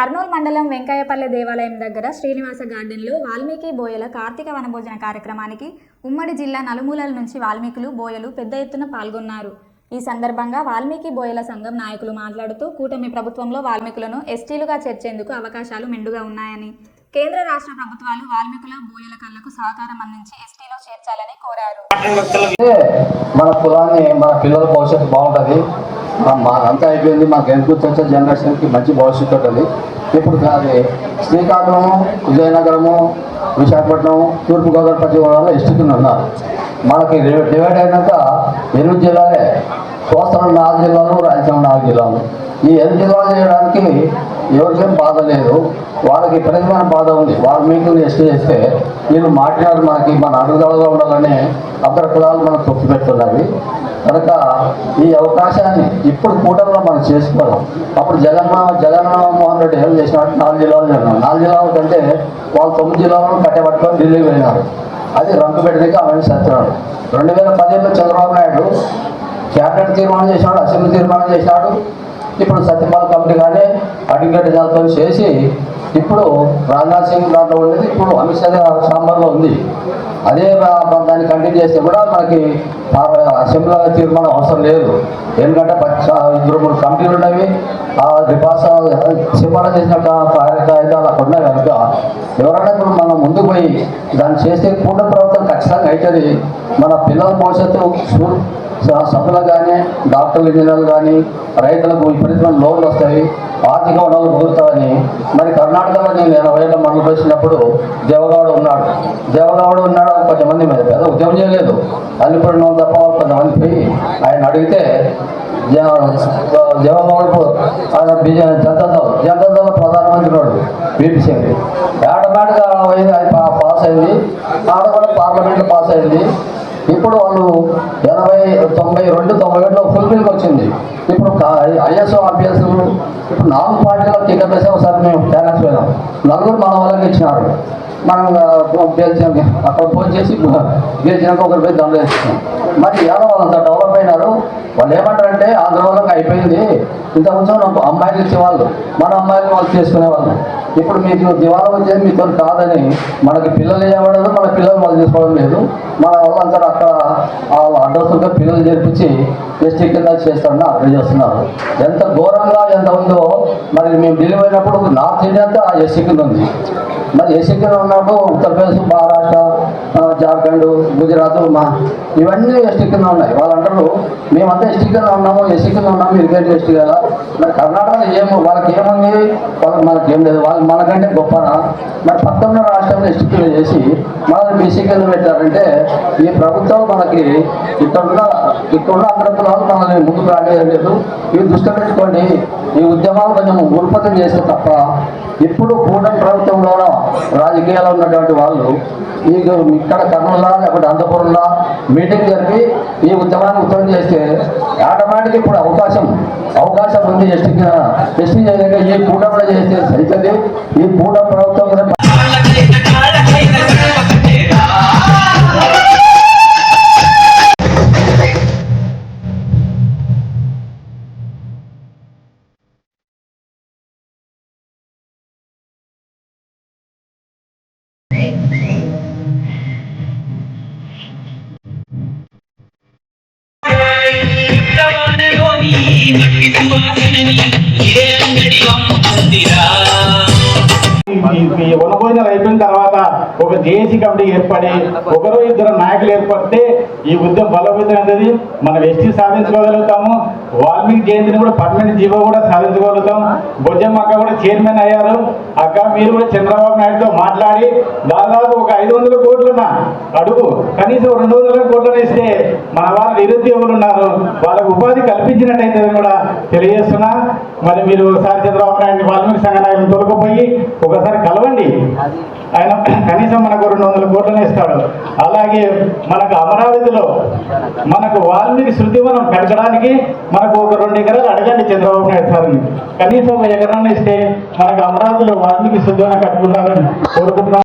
కర్నూలు మండలం వెంకయ్యపల్లె దేవాలయం దగ్గర శ్రీనివాస గార్డెన్లో వాల్మీకి బోయల కార్తీక వనభోజన కార్యక్రమానికి ఉమ్మడి జిల్లా నలుమూలల నుంచి వాల్మీకులు బోయలు పెద్ద ఎత్తున పాల్గొన్నారు. ఈ సందర్భంగా వాల్మీకి బోయల సంఘం నాయకులు మాట్లాడుతూ కూటమి ప్రభుత్వంలో వాల్మీకులను ఎస్టీలుగా చేర్చేందుకు అవకాశాలు మెండుగా ఉన్నాయని కేంద్ర రాష్ట్ర ప్రభుత్వాలు వాల్మీకుల బోయల కళ్ళకు సహకారం అందించి ఎస్టీలో చేర్చాలని కోరారు. మన కులాన్ని మన పిల్లల భవిష్యత్తు బాగుంటుంది. మా అంతా అయిపోయింది మాకు ఎందుకు వచ్చే జనరేషన్కి మంచి భవిష్యత్తు ఉంటుంది. ఇప్పుడు అది శ్రీకాకుళము విజయనగరము విశాఖపట్నం తూర్పుగోదావరి పశ్చిమ గోదావరిలో ఎస్టిక్లు ఉన్నారు మనకి డివైడ్ అయినాక ఎనిమిది జిల్లాలే కోస్తాలు నాలుగు జిల్లాలు రాయలసీమ నాలుగు జిల్లాలు. ఈ ఎనిమిది జిల్లాలు చేయడానికి ఎవరికేం బాధ లేదు. వాళ్ళకి విపరీతమైన బాధ ఉంది. వాళ్ళ మీకు ఎస్టీ చేస్తే వీళ్ళు మాట్లాడు మనకి మన అడుగుదలగా ఉండాలని అగ్ర కులాలు మనకు తొక్కి పెడుతున్నవి కనుక ఈ అవకాశాన్ని ఇప్పుడు కూటమిలో మనం చేసుకోవడం అప్పుడు జగన్ జగన్మోహన్ రెడ్డి ఏం చేసినట్టు నాలుగు జిల్లాలు జరిగినాం నాలుగు జిల్లాల కంటే వాళ్ళు తొమ్మిది జిల్లాలను కట్టబట్టుకొని ఢిల్లీకి వెళ్ళినారు. అది రంకు పెట్టడానికి ఆమె చేస్తున్నాడు. రెండు వేల పదిహేనులో చంద్రబాబు నాయుడు క్యాబినెట్ తీర్మానం చేశాడు అసెంబ్లీ తీర్మానం చేశాడు. ఇప్పుడు సత్యపాల్ కమిటీ కానీ అడ్వకేట్ దాంతో చేసి ఇప్పుడు రాజ్నాథ్ సింగ్ దాంట్లో ఉండేది ఇప్పుడు అమిత్ షా సాంబార్లో ఉంది. అదే దాన్ని కంటిన్యూ చేస్తే కూడా మనకి అసెంబ్లీ తీర్మానం అవసరం లేదు. ఎందుకంటే ఇద్దరు మూడు కమిటీలు ఉన్నవి ఆ రిపాస సిఫారసు చేసిన కాగితాలు అక్కడ ఉన్నాయి కనుక. ఎవరైనా ఇప్పుడు మనం ముందుకు పోయి దాన్ని చేస్తే పూర్ణ ప్రభుత్వం ఖచ్చితంగా అవుతుంది. మన పిల్లల భవిష్యత్తు సభలు కానీ డాక్టర్లు ఇంజనీర్లు కానీ రైతులకు విపరీతమైన లోన్లు వస్తాయి. ఆర్థిక వనరులు కుదురుతాయని మరి కర్ణాటకలో నేను ఎనభై ఏళ్ళ మండలి వచ్చినప్పుడు దేవగౌడ ఉన్నాడు. దేవగౌడ ఉన్నాడు కొంతమంది మీద పెద్ద ఉద్యమం చేయలేదు. అల్లిపడిన తప్ప కొంతమంది పోయి ఆయన అడిగితే దేవగౌడకు ఆయన బిజె జనతాదళ జనతాదళ ప్రధానమంత్రి వాడు బీపీ సింగ్. ఆటోమేటిక్గా పోయింది ఆయన పాస్ అయింది. ఆడ కూడా పార్లమెంట్లో పాస్ అయింది. ఇప్పుడు వాళ్ళు ఎనభై తొంభై రెండు తొంభై ఒకటిలో ఫుల్ఫిల్కి వచ్చింది. ఇప్పుడు ఐఎస్ఓ ఆర్పిఎస్ ఇప్పుడు నాలుగు పార్టీలకు టికెట్ వేసే ఒకసారి మేము క్యారెక్స్ పోయినాం. నలుగురు మన వాళ్ళకి ఇచ్చినారు. మనం గెలిచాం అక్కడ ఫోన్ చేసి గెలిచినాక ఒకరి పేరు దండ వేసుకున్నాం. మరి ఎలా వాళ్ళంతా డెవలప్ అయినారు. వాళ్ళు ఏమంటారంటే ఆంధ్ర అయిపోయింది. ఇంతకుముందు నాకు అమ్మాయిలు ఇచ్చేవాళ్ళు. మన అమ్మాయిలు వాళ్ళు చేసుకునేవాళ్ళు. ఇప్పుడు మీకు దివాలా వచ్చేది మీతో కాదని మనకి పిల్లలు చేయబడదు మన పిల్లలు వాళ్ళు చేసుకోవడం లేదు. మన వాళ్ళంతా అక్కడ వాళ్ళ అడ్రస్గా పిల్లలు చేర్పించి ఎస్టీ కింద చేస్తారని అర్థం చేస్తున్నారు. ఎంత ఘోరంగా ఎంత ఉందో మరి మేము ఢిల్లీ అయినప్పుడు నార్త్ ఇండియా అంతా ఎస్సీ కింద ఉంది. మరి ఎస్సీ కింద ఉన్నప్పుడు ఉత్తరప్రదేశ్ మహారాష్ట్ర జార్ఖండ్ గుజరాత్ మా ఇవన్నీ ఎస్టీ కింద ఉన్నాయి. వాళ్ళు అంటారు మేమంతా ఎస్టీ కింద ఉన్నాము ఎస్సీ కింద ఉన్నాము ఇరిగేట్ ఎస్టీ కదా. మరి కర్ణాటకలో ఏమో వాళ్ళకి ఏముంది వాళ్ళకి మనకి ఏం లేదు. వాళ్ళు మనకంటే గొప్పనా? మరి పక్కన రాష్ట్రంలో ఎస్టీ చేసి మనల్ని బీసీకి పెట్టారంటే ఈ ప్రభుత్వం మనకి ఇక్కడున్న ఇక్కడున్న ఉన్న అక్కడ మనల్ని ముందుకు రాలేదు ఇవి దృష్టి పెట్టుకోండి. ఈ ఉద్యమాలు కొంచెం ఉత్పత్తి చేస్తే తప్ప ఇప్పుడు కూటమి ప్రభుత్వంలోనో రాజకీయాల్లో ఉన్నటువంటి వాళ్ళు ఈ ఇక్కడ కర్నూలులా లేకపోతే అనంతపురంలో మీటింగ్ జరిపి ఈ ఉద్యమాన్ని ఉత్తరం చేస్తే ఆటోమేటిక్ ఇప్పుడు అవకాశం అవకాశం ఉంది. ఎస్టీ ఎస్టీ చేయలేక ఈ కూటమిలో చేస్తే సరిపోతుంది ఈ కూటమి ప్రభుత్వం కూడా ఈ- ఈ వనభోజనం అయిపోయిన తర్వాత ఒక జేఏసీ కమిటీ ఏర్పడి ఒకరు ఇద్దరు నాయకులు ఏర్పడితే ఈ ఉద్యమం అనేది మనం ఎస్టీ సాధించుకోగలుగుతాము వాల్మీకి జయంతిని కూడా పర్మనెంట్ జీవో కూడా సాధించుకోగలుగుతాం బొజ్జమ్మ అక్క కూడా చైర్మన్ అయ్యారు. అక్క మీరు కూడా చంద్రబాబు నాయుడుతో మాట్లాడి దాదాపు ఒక ఐదు వందల కోట్లున్న అడుగు కనీసం రెండు వందల కోట్లను ఇస్తే మన వాళ్ళ నిరుద్యోగులు ఉన్నారు. వాళ్ళకు ఉపాధి కల్పించినట్టయితే కూడా తెలియజేస్తున్నా. మరి మీరు ఒకసారి చంద్రబాబు నాయుడు వాల్మీకి సంఘ నాయకులు తొలగిపోయి ఒకసారి కలవండి. ఆయన కనీసం మనకు రెండు వందల కోట్లను ఇస్తాడు అలాగే మనకు అమరావతిలో మనకు వాల్మీకి శృతివనం పెంచడానికి మనకు ఒక రెండు ఎకరాలు అడగండి చంద్రబాబు నాయుడు సార్ని. కనీసం ఒక ఎకరాన్ని ఇస్తే మనకు అమరావతిలో వాల్మీకి శృతివనం కట్టుకుంటారని కోరుకుంటున్నాం